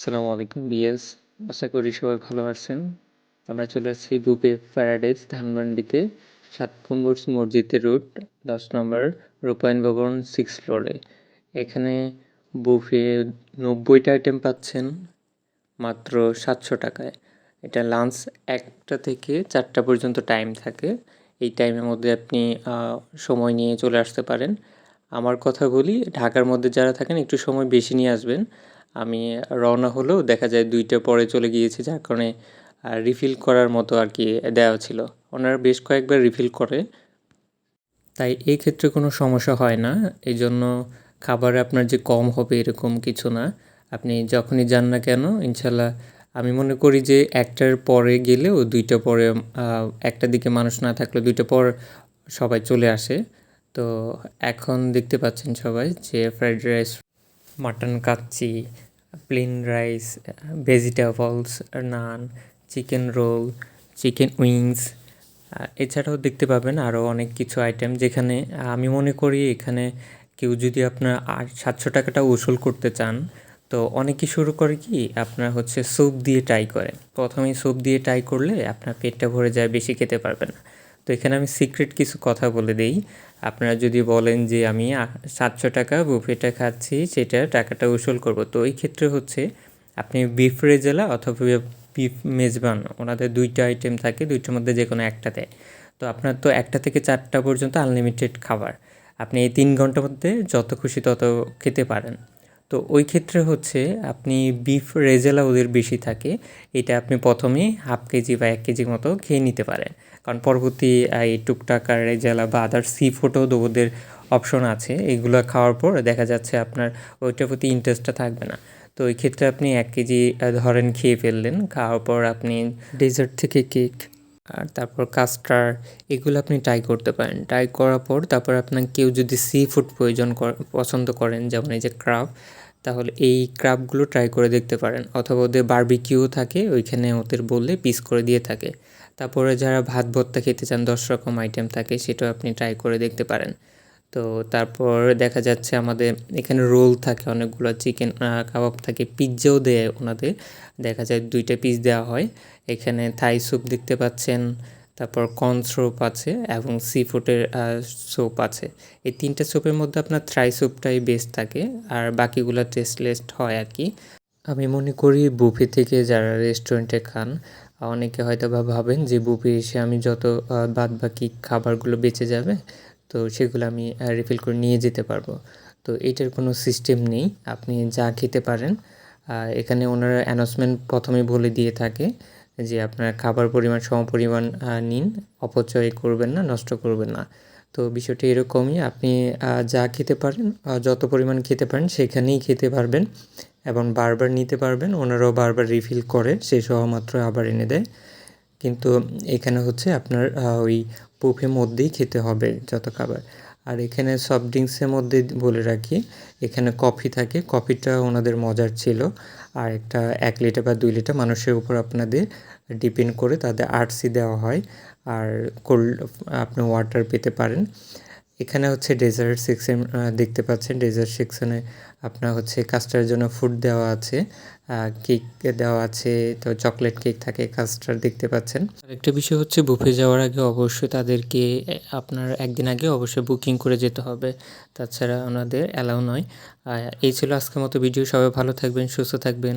আসসালামু আলাইকুম বিএস আশা করি সবাই ভালো আছেন। আমরা চলে আসছি বুপে প্যারাডাইস ধানমন্ডিতে সাত পঙ্গর্স মসজিদের রুট দশ নম্বর রূপায়ণ ভবন সিক্স ফ্লোরে এখানে বুফে নব্বইটা আইটেম পাচ্ছেন, মাত্র সাতশো টাকায়। এটা লাঞ্চ একটা থেকে চারটা পর্যন্ত টাইম থাকে। এই টাইমের মধ্যে আপনি সময় নিয়ে চলে আসতে পারেন। আমার কথা বলি, ঢাকার মধ্যে যারা থাকেন একটু সময় বেশি নিয়ে আসবেন। আমি রওনা হলেও দেখা যায় দুইটা পরে চলে গিয়েছি, যার কারণে রিফিল করার মতো আর কি দেওয়া ছিল। ওনারা বেশ কয়েকবার রিফিল করে। তাই এই ক্ষেত্রে কোনো সমস্যা হয় না। এই জন্য খাবার আপনার যে কম হবে এরকম কিছু না। আপনি যখনই যান না কেন ইনশাল্লাহ আমি মনে করি যে একটার পরে গেলেও দুইটা পরে একটা দিকে মানুষ না থাকলে দুইটা পর সবাই চলে আসে। তো এখন দেখতে পাচ্ছেন সবাই যে fried rice mutton kacchi plain rice vegetables naan chicken roll chicken wings এছাড়াও দেখতে পাবেন আরও অনেক কিছু আইটেম যেখানে আমি মনে করি এখানে কেউ যদি আপনার আট সাতশো টাকাটা উসুল করতে চান, তো অনেকে শুরু করে কি আপনার হচ্ছে স্যুপ দিয়ে ট্রাই করে। প্রথমেই স্যুপ দিয়ে ট্রাই করলে আপনার পেটটা ভরে যায়, বেশি খেতে পারবেন না। তো এখানে আমি সিক্রেট কিছু কথা বলে দেই। আপনারা যদি বলেন যে আমি সাতশো টাকা বুফেটা খাচ্ছি সেটা টাকাটা উসুল করব। তো এই ক্ষেত্রে হচ্ছে, আপনি বিফ রেজেলা অথবা বিফ মেজবান ওনাদের দুইটা আইটেম থাকে, দুইটার মধ্যে যে কোনো একটা দেয়। তো আপনার তো একটা থেকে চারটা পর্যন্ত আনলিমিটেড খাবার। আপনি এই তিন ঘণ্টার মধ্যে যত খুশি তত খেতে পারেন। তো ওই ক্ষেত্রে হচ্ছে, আপনি বিফ রেজেলা ওদের বেশি থাকে, এটা আপনি প্রথমেই হাফ কেজি বা এক কেজি মতো খেয়ে নিতে পারেন। কারণ পরবর্তী এই টুকটাক আর রেজালা বা আদার সি ফুডও ওদের অপশন আছে। এগুলো খাওয়ার পর দেখা যাচ্ছে আপনার ওইটার প্রতি ইন্টারেস্টটা থাকবে না। তো ওই ক্ষেত্রে আপনি এক কেজি ধরেন খেয়ে ফেললেন, খাওয়ার পর আপনি ডেজার্ট থেকে কেক আর তারপর কাস্টার এগুলো আপনি ট্রাই করতে পারেন। ট্রাই করার পর তারপর আপনার কেউ যদি সি ফুড প্রয়োজন পছন্দ করেন, যেমন এই যে ক্রাব তাহলে এই ক্রাবগুলো ট্রাই করে দেখতে পারেন। অথবা ওদের বার্বিকিউ থাকে, ওইখানে ওদের বললে পিস করে দিয়ে থাকে। তারপরে যারা ভাত ভর্তা খেতে চান, দশ রকম আইটেম থাকে, সেটাও আপনি ট্রাই করে দেখতে পারেন। তো তারপর দেখা যাচ্ছে আমাদের এখানে রোল থাকে, অনেকগুলো চিকেন কাবাব থাকে পিৎজাও দেয় ওনাদের। দেখা যায় দুইটা পিস দেওয়া হয়। এখানে থাই স্যুপ দেখতে পাচ্ছেন তারপর কর্ন স্যুপ আছে এবং সি ফুডের সোপ আছে। এই তিনটা স্যুপের মধ্যে আপনার থ্রাই স্যুপটাই বেস্ট থাকে, আর বাকিগুলো টেস্টলেস্ট হয় আর কি। আমি মনে করি বুফে থেকে যারা রেস্টুরেন্টে খান, অনেকে হয়তো বা ভাবেন যে বুফে এসে আমি যত বাদ বাকি খাবারগুলো বেঁচে যাবে, তো সেগুলো আমি রিফিল করে নিয়ে যেতে পারব। তো এটার কোনো সিস্টেম নেই, আপনি যা খেতে পারেন। এখানে ওনারা অ্যানাউন্সমেন্ট প্রথমে বলে দিয়ে থাকে যে আপনার খাবার পরিমাণ সম পরিমাণ নিন, অপচয় করবেন না, নষ্ট করবেন না। তো বিষয়টি এরকমই, আপনি যা খেতে পারেন যত পরিমাণ খেতে পারেন, সেখানেই খেতে পারবেন এবং বারবার নিতে পারবেন। ওনারাও বারবার রিফিল করে শেষ হওয়া মাত্র আবার এনে দেয়। কিন্তু এখানে হচ্ছে আপনার ওই পুফের মধ্যেই খেতে হবে যত খাবার। এখানে সফট ড্রিঙ্কসের মধ্যে বলে রাখি, এখানে কফি থাকে। কফিটা ওনাদের মজার ছিল। আর একটা এক লিটার বা দুই লিটার মানুষের উপর আপনাদের ডিপেন্ড করে তাদের আরসি দেওয়া হয়। আর কোল্ড আপনি ওয়াটার পেতে পারেন। এখানে হচ্ছে ডেজার্ট সেকশন দেখতে পাচ্ছেন ডেজার্ট সেকশনে আপনার হচ্ছে কাস্টার জন্য ফুড দেওয়া আছে কেক দেওয়া আছে, তো চকলেট কেক থাকে কাস্টার দেখতে পাচ্ছেন। আরেকটা বিষয় হচ্ছে বুফে যাওয়ার আগে অবশ্যই তাদেরকে আপনার একদিন আগে অবশ্যই বুকিং করে যেতে হবে, তাছাড়া ওনাদের অ্যালাউ নয়। এই ছিল আজকের মতো ভিডিও সবাই ভালো থাকবেন, সুস্থ থাকবেন।